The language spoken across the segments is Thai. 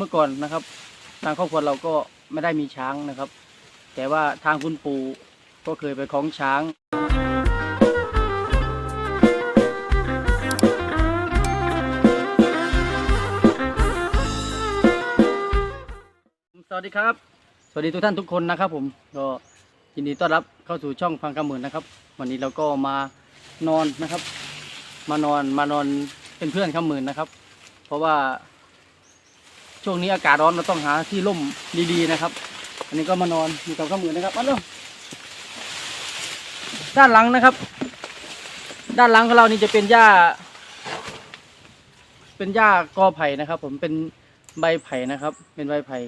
มื่อก่อนนะครับ ทางครอบครัวเราก็ไม่ได้มีช้างนะครับ แต่ว่าทางคุณปู่ก็เคยไปคล้องช้างสวัสดีครับ สวัสดีทุกท่านทุกคนนะครับ ผมก็ยินดีต้อนรับเข้าสู่ช่องพังกำหมื่นนะครับ วันนี้เราก็มานอนนะครับ มานอนมานอนเป็นเพื่อนคำหมื่นนะครับ เพราะว่า ช่วงนี้อากาศร้อนเราต้องหาที่ร่มดีๆนะครับ อันนี้ก็มานอนอยู่กับคำหมื่นะครับมาเร็วด้านหลังนะครับ ด้านหลังของเรานี่จะเป็นหญ้า เป็นหญ้ากอไผ่นะครับ ผมเป็นใบไผ่นะครับ เป็นใบไผ่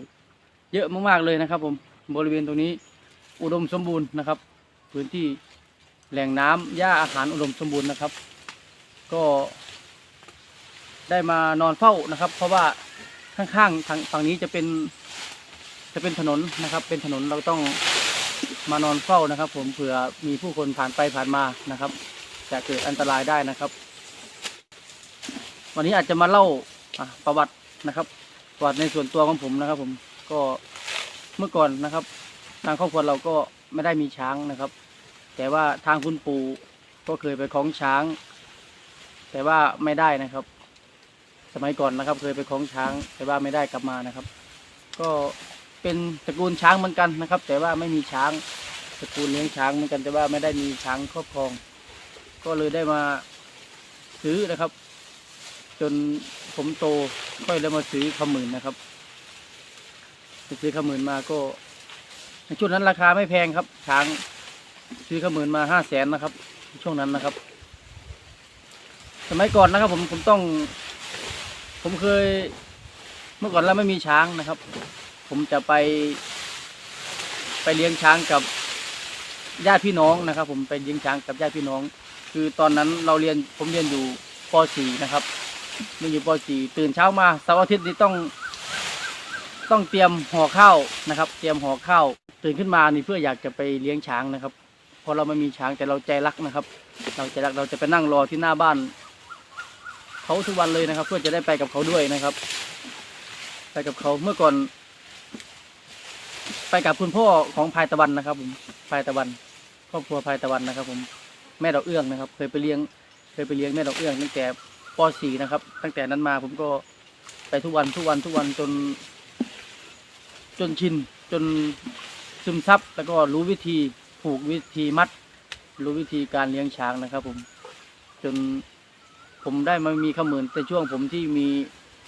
เยอะมากๆเลยนะครับ ผมบริเวณตรงนี้อุดมสมบูรณ์นะครับ พื้นที่แหล่งน้ำหญ้าอาหารอุดมสมบูรณ์นะครับ ก็ได้มานอนเฝ้านะครับ เพราะว่า ข้างๆทางฝั่งนี้จะเป็น จะเป็นถนนนะครับ เป็นถนนเราต้องมานอนเฝ้านะครับ ผมเผื่อมีผู้คนผ่านไปผ่านมานะครับ จะเกิดอันตรายได้นะครับ วันนี้อาจจะมาเล่าประวัตินะครับประวัติในส่วนตัวของผมนะครับ ผมก็เมื่อก่อนนะครับทางครอบครัวเราก็ไม่ได้มีช้างนะครับ แต่ว่าทางคุณปู่ก็เคยไปคล้องช้าง แต่ว่าไม่ได้นะครับ สมัยก่อนนะครับ เคยไปคล้องช้างแต่ว่าไม่ได้กลับมานะครับ ก็เป็นตระกูลช้างเหมือนกันนะครับ แต่ว่าไม่มีช้างตระกูลเลี้ยงช้างเหมือนกันแต่ว่าไม่ได้มีช้างครอบครอง ก็เลยได้มาซื้อนะครับ จนผมโตค่อยได้มาซื้อขหมื่นนะครับไปซื้อขหมื่นมาก็ในช่วงนั้นราคาไม่แพงครับ ช้างซื้อขหมื่นมาห้าแสนนะครับ ช่วงนั้นนะครับ สมัยก่อนนะครับ ผมผมต้อง ผมเคย เมื่อก่อนเราไม่มีช้างนะครับ ผมจะไป ไปเลี้ยงช้างกับญาติพี่น้องนะครับ ผมไปเลี้ยงช้างกับญาติพี่น้อง คือตอนนั้นเราเรียนผมเรียนอยู่ป .4 นะครับเรียนอยู่ป .4 ตื่นเช้ามาเสาร์อาทิตย์นี้ต้อง ต้องเตรียมห่อข้าวนะครับ เตรียมห่อข้าวตื่นขึ้นมานี่เพื่ออยากจะไปเลี้ยงช้างนะครับพราะเราไม่มีช้างแต่เราใจรักนะครับ เราใจรักเราจะไปนั่งรอที่หน้าบ้าน เขาทุกวันเลยนะครับ เพื่อจะได้ไปกับเขาด้วยนะครับ ไปกับเขาเมื่อก่อน ไปกับคุณพ่อของพายตะวันนะครับ ผมพายตะวัน ครอบครัวพายตะวันนะครับ ผมแม่ดอกเอื้องนะครับ เคยไปเลี้ยง เคยไปเลี้ยงแม่ดอกเอื้องตั้งแต่ป .4 นะครับ ตั้งแต่นั้นมาผมก็ไปทุกวันทุกวันทุกวันจน จนชินจนซึมซับแล้วก็รู้วิธีผูกวิธีมัด รู้วิธีการเลี้ยงช้างนะครับ ผมจน ผมได้มามีขมื่นในช่วงผมที่มี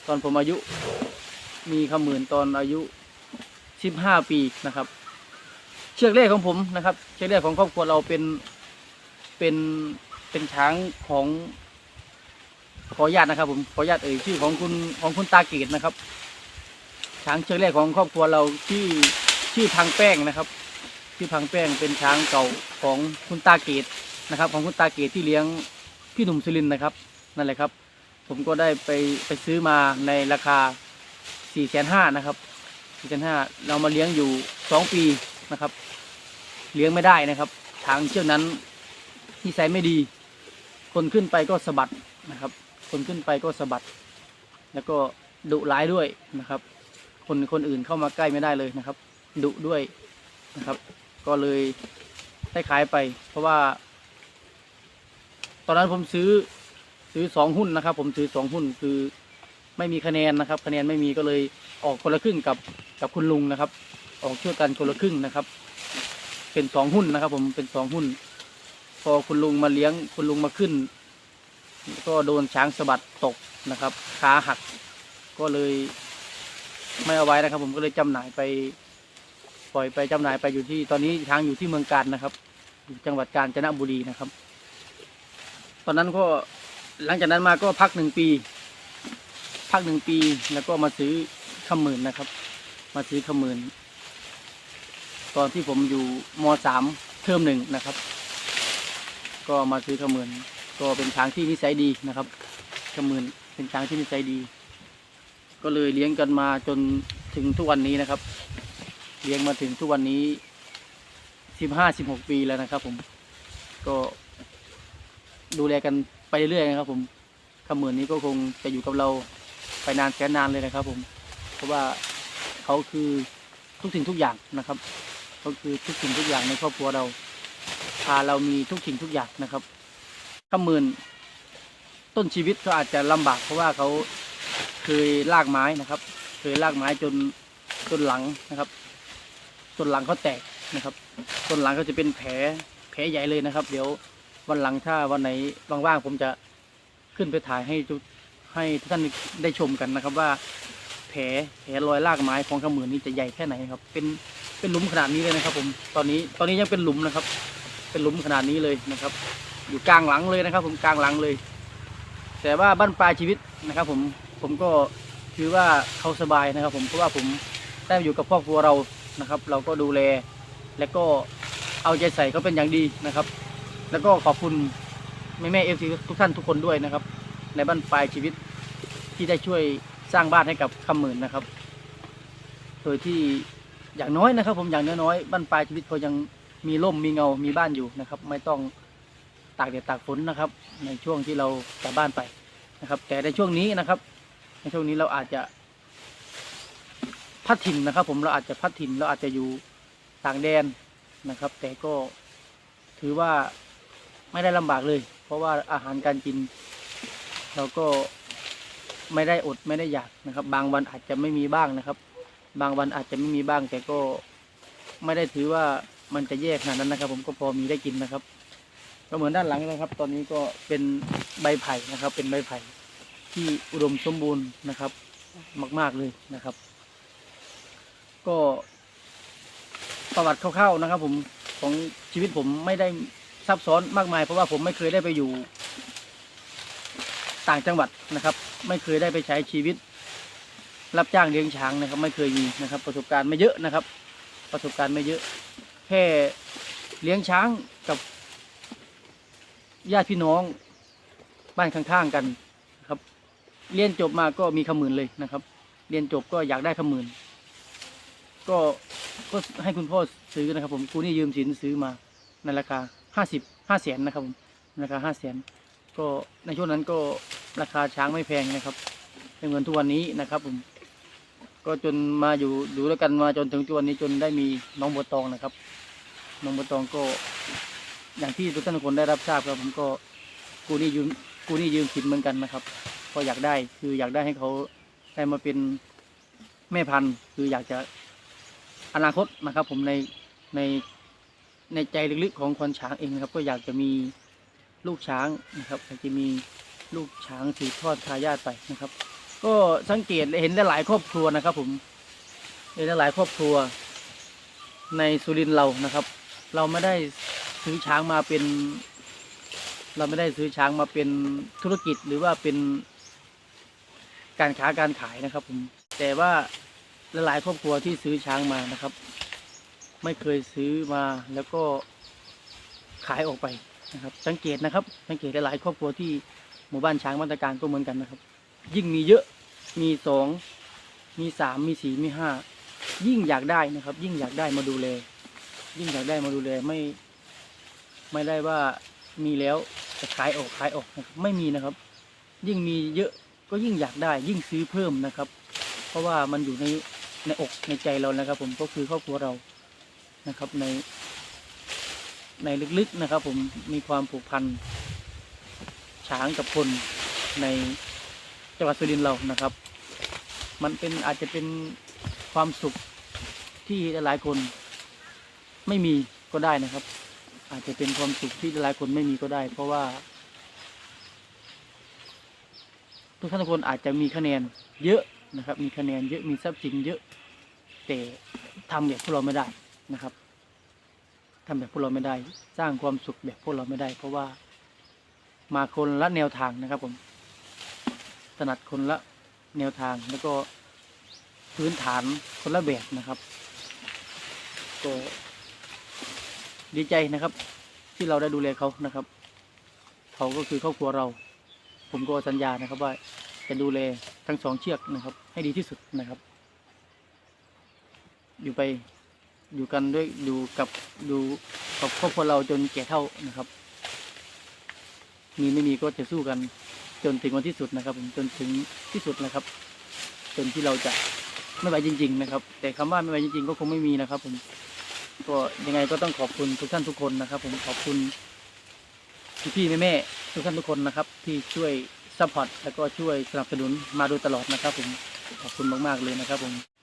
ตอนผมอายุ มีขมื่นตอนอายุสิบห้าปีนะครับ เชือกเลขของผมนะครับ เชือกเลขของครอบครัวเราเป็นเป็นเป็นช้างของขออนุญาตนะครับ ผมขออนุญาตเอ่ยชื่อของคุณของคุณตาเกตนะครับ ช้างเชือกแรกของครอบครัวเราชื่อชื่อพังแป้งนะครับชื่อพังแป้งเป็นช้างเก่าของคุณตาเกตนะครับ ของคุณตาเกตที่เลี้ยงพี่หนุ่มสุรินนะครับ นั่นแหละครับ ผมก็ได้ไปไปซื้อมาในราคาสี่แสนห้านะครับสี่แสนห้าเรามาเลี้ยงอยู่สองปีนะครับ เลี้ยงไม่ได้นะครับช้างเชือกนั้นนิสัยไม่ดี คนขึ้นไปก็สะบัดนะครับ คนขึ้นไปก็สะบัด แล้วก็ดุร้ายด้วยนะครับ คนคนอื่นเข้ามาใกล้ไม่ได้เลยนะครับดุด้วยนะครับ ก็เลยได้ขายไป เพราะว่า ตอนนั้นผมซื้อ ซื้อสองหุ้นนะครับ ผมซื้อสองหุ้นคือไม่มีคะแนนนะครับ คะแนนไม่มีก็เลยออกคนละครึ่งกับกับคุณลุงนะครับ ออกช่วยกันคนละครึ่งนะครับ เป็นสองหุ้นนะครับ ผมเป็นสองหุ้น พอคุณลุงมาเลี้ยงคุณลุงมาขึ้น ก็โดนช้างสะบัดตกนะครับขาหักก็เลยไม่เอาไว้นะครับ ผมก็เลยจำหน่ายไป ปล่อยไปจำหน่ายไปอยู่ที่ตอนนี้ช้างอยู่ที่เมืองการนะครับอยู่จังหวัดกาญจนบุรีนะครับ ตอนนั้นก็ หลังจากนั้นมาก็พักหนึ่งปี พักหนึ่งปีแล้วก็มาซื้อขมืนนะครับ มาซื้อขมืนตอนที่ผมอยู่มสามเทอมหนึ่งนะครับ ก็มาซื้อขมืนก็เป็นช้างที่นิสัยดีนะครับขมืนเป็นช้างที่นิสัยดี ก็เลยเลี้ยงกันมาจนถึงทุกวันนี้นะครับ เลี้ยงมาถึงทุกวันนี้สิบห้าสิบหกปีแล้วนะครับ ผมก็ ดูแลกันไปเรื่อยๆนะครับ ผมขมื่นนี้ก็คงจะอยู่กับเราไปนานแสนนานเลยนะครับ ผมผราะว่าเขาคือทุกสิ่งทุกอย่างนะครับเขาคือทุกสิ่งทุกอย่างในครอบครัวเรา พาเรามีทุกสิ่งทุกอย่างนะครับขมื่นต้นชีวิตเขาอาจจะลำบาก เพราะว่าเขาเคยลากไม้นะครับ เคยลากไม้จนจนหลังนะครับจนหลังเขาแตกนะครับจนหลังเขาจะเป็นแผลแผลใหญ่เลยนะครับ เดี๋ยว วันหลังถ้าวันไหนว่างๆผมจะขึ้นไปถ่ายให้ทุกให้ทุกท่านได้ชมกันนะครับ ว่าแผลแผลรอยลากไม้ของขมือนี้จะใหญ่แค่ไหนครับ เป็นเป็นหลุมขนาดนี้เลยนะครับ ผมตอนนี้ตอนนี้ยังเป็นหลุมนะครับ เป็นหลุมขนาดนี้เลยนะครับ อยู่กลางหลังเลยนะครับ ผมกลางหลังเลย แต่ว่าบ้านปลายชีวิตนะครับ ผมผมก็ถือว่าเขาสบายนะครับ ผมเพราะว่าผมได้อยู่กับครอบครัวเรานะครับ เราก็ดูแลและก็เอาใจใส่เขาเป็นอย่างดีนะครับ แล้วก็ขอบคุณแม่แม่เอฟซีทุกท่านทุกคนด้วยนะครับ ในบ้านปลายชีวิตที่ได้ช่วยสร้างบ้านให้กับคำหมื่นนะครับ โดยที่อย่างน้อยนะครับ ผมอย่างน้อยๆบ้านปลายชีวิตเขายังมีร่มมีเงา มีบ้านอยู่นะครับ ไม่ต้องตากแดดตากฝนนะครับ ในช่วงที่เรากลับบ้านไปนะครับ แต่ในช่วงนี้นะครับ ในช่วงนี้เราอาจจะพัดถิ่นนะครับ ผมเราอาจจะพัดถิ่นเราอาจจะอยู่ต่างแดนนะครับ แต่ก็ถือว่า ไม่ได้ลำบากเลย เพราะว่าอาหารการกิน เราก็ไม่ได้อดไม่ได้อยากนะครับ บางวันอาจจะไม่มีบ้างนะครับ บางวันอาจจะไม่มีบ้าง แต่ก็ไม่ได้ถือว่ามันจะแย่ขนาดนั้นนะครับ ผมก็พอมีได้กินนะครับ ก็เหมือนด้านหลังนะครับ ตอนนี้ก็เป็นใบไผ่นะครับ เป็นใบไผ่ที่อุดมสมบูรณ์นะครับ มาก ๆเลยนะครับ ก็ประวัติคร่าวๆนะครับ ผมของชีวิตผมไม่ได้ ซับซ้อนมากมาย เพราะว่าผมไม่เคยได้ไปอยู่ ต่างจังหวัดนะครับ ไม่เคยได้ไปใช้ชีวิต รับจ้างเลี้ยงช้างนะครับ ไม่เคยมีนะครับ ประสบการณ์ไม่เยอะนะครับ ประสบการณ์ไม่เยอะ แค่เลี้ยงช้างกับญาติพี่น้องบ้านข้างๆกันนะครับ เรียนจบมาก็มีขมื่นเลยนะครับ เรียนจบก็อยากได้ขมื่นก็ก็ให้คุณพ่อซื้อนะครับ ผมกูนี่ยืมสินซื้อมาในราคา ห้าสิบห้าแสนนะครับผมราคาห้าแสนก็ในช่วงนั้นก็ราคาช้างไม่แพงนะครับเป็นเงินทุกวันนี้นะครับผมก็จนมาอยู่อยู่ด้วยกันมาจนถึงทุกวันนี้จนได้มีน้องบัวตองนะครับ น้องบัวตองก็ อย่างที่ทุกท่านทุกคนได้รับทราบครับผมก็กูนี่ยืมกูนี่ยืมสินเหมือนกันนะครับก็อยากได้คืออยากได้ให้เขาได้มาเป็นแม่พันธุ์ คืออยากจะอนาคตนะครับ ผมในใน ในใจลึกๆของคนช้างเองนะครับ ก็อยากจะมีลูกช้างนะครับอยากจะมีลูกช้างสืบทอดทายาทไปนะครับ ก็สังเกตเห็นได้หลายครอบครัวนะครับ ผมเห็นได้หลายครอบครัว ในสุรินทร์เรานะครับ เราไม่ได้ซื้อช้างมาเป็น เราไม่ได้ซื้อช้างมาเป็นธุรกิจหรือว่าเป็นการค้าการขายนะครับ ผมแต่ว่าหลายๆครอบครัวที่ซื้อช้างมานะครับ ไม่เคยซื้อมาแล้วก็ขายออกไปนะครับ สังเกตนะครับ สังเกตหลายๆครอบครัวที่หมู่บ้านช้างมาตรการก็เหมือนกันนะครับ ยิ่งมีเยอะมีสองมีสามมีสี่มีห้ายิ่งอยากได้นะครับ ยิ่งอยากได้มาดูแลยิ่งอยากได้มาดูแลไม่ไม่ได้ว่ามีแล้วจะขายออกขายออกไม่มีนะครับ ยิ่งมีเยอะก็ยิ่งอยากได้ ยิ่งซื้อเพิ่มนะครับ เพราะว่ามันอยู่ในในอกในใจเรานะครับ ผมก็คือครอบครัวเรา นะครับในในลึกๆนะครับ ผมมีความผูกพันช้างกับคนในจังหวัดสุรินทร์เรานะครับ มันเป็นอาจจะเป็นความสุขที่หลายคนไม่มีก็ได้นะครับ อาจจะเป็นความสุขที่หลายคนไม่มีก็ได้ เพราะว่า ทุกท่านทุกคนอาจจะมีคะแนนเยอะนะครับ มีคะแนนเยอะมีทรัพย์สินเยอะแต่ทำแบบพวกเราไม่ได้ นะครับทำแบบพวกเราไม่ได้ สร้างความสุขแบบพวกเราไม่ได้ เพราะว่ามาคนละแนวทางนะครับผมถนัดคนละแนวทางแล้วก็พื้นฐานคนละแบบนะครับก็ดีใจนะครับ ที่เราได้ดูแลเขานะครับเขาก็คือครอบครัวเรา ผมก็สัญญานะครับว่าจะดูแลทั้งสองเชือกนะครับ ให้ดีที่สุดนะครับ อยู่ไป อยู่กันด้วยอยู่กับดูกับครอบครัวเราจนแก่เท่านะครับ มีไม่มีก็จะสู้กัน จนถึงวันที่สุดนะครับผมจนถึงที่สุดนะครับ จนที่เราจะไม่ไหวจริง ๆ นะครับ แต่คำว่าไม่ไหวจริง ๆ ก็คงไม่มีนะครับ ผมก็ยังไงก็ต้องขอบคุณทุกท่านทุกคนนะครับ ผมขอบคุณพี่ๆแม่ๆทุกท่านทุกคนนะครับ ที่ช่วยซัพพอร์ตแล้วก็ช่วยสนับสนุนมาโดยตลอดนะครับ ผมขอบคุณมากๆเลยนะครับ ผม